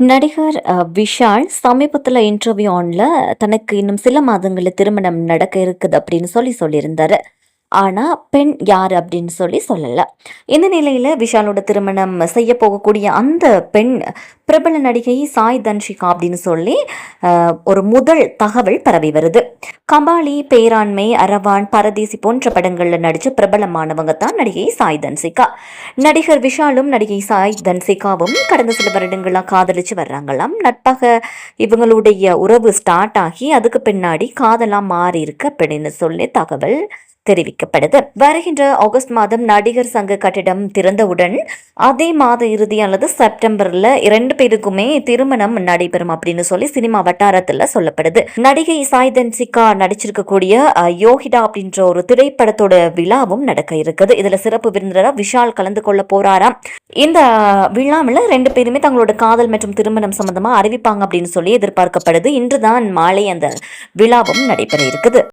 நடிகர் விஷால் சமீபத்துல இன்டர்வியூ ஆன்ல தனக்கு இன்னும் சில மாதங்களில் திருமணம் நடக்க இருக்குது அப்படின்னு சொல்லி சொல்லியிருந்தாரு. ஆனால் பெண் யார் அப்படின்னு சொல்லி சொல்லலை இந்த நிலையில் விஷாலோட திருமணம் செய்ய போகக்கூடிய அந்த பெண் பிரபல நடிகை சாய் தன்ஷிகா அப்படின்னு சொல்லி ஒரு முதல் தகவல் பரவி வருது. கபாலி, பேராண்மை, அரவான், பரதேசி போன்ற படங்களில் நடித்த பிரபலமானவங்க தான் நடிகை சாய் தன்சிகா. நடிகர் விஷாலும் நடிகை சாய் தன்சிகாவும் கடந்த சில வருடங்களாக காதலிச்சு வர்றாங்களாம். நட்பாக இவங்களுடைய உறவு ஸ்டார்ட் ஆகி அதுக்கு பின்னாடி காதலாக மாறி இருக்கு அப்படின்னு சொல்லி தகவல் தெரிவிக்கப்படுது. வருகின்ற ஆகஸ்ட் மாதம் நடிகர் சங்க கட்டிடம் திறந்தவுடன் அதே மாத இறுதி அல்லது செப்டம்பர்ல இரண்டு பேருக்குமே திருமணம் நடைபெறும் அப்படின்னு சொல்லி சினிமா வட்டாரத்துல சொல்லப்படுது. நடிகை சாய் தன்சிகா நடிச்சிருக்கக்கூடிய யோகிடா அப்படின்ற ஒரு திரைப்படத்தோட விழாவும் நடக்க இருக்குது. இதுல சிறப்பு விருந்தினரா விஷால் கலந்து கொள்ள போறாராம். இந்த விழாவில் ரெண்டு பேருமே தங்களோட காதல் மற்றும் திருமணம் சம்பந்தமா அறிவிப்பாங்க அப்படின்னு சொல்லி எதிர்பார்க்கப்படுது. இன்றுதான் மாலை அந்த விழாவும் நடைபெற இருக்குது.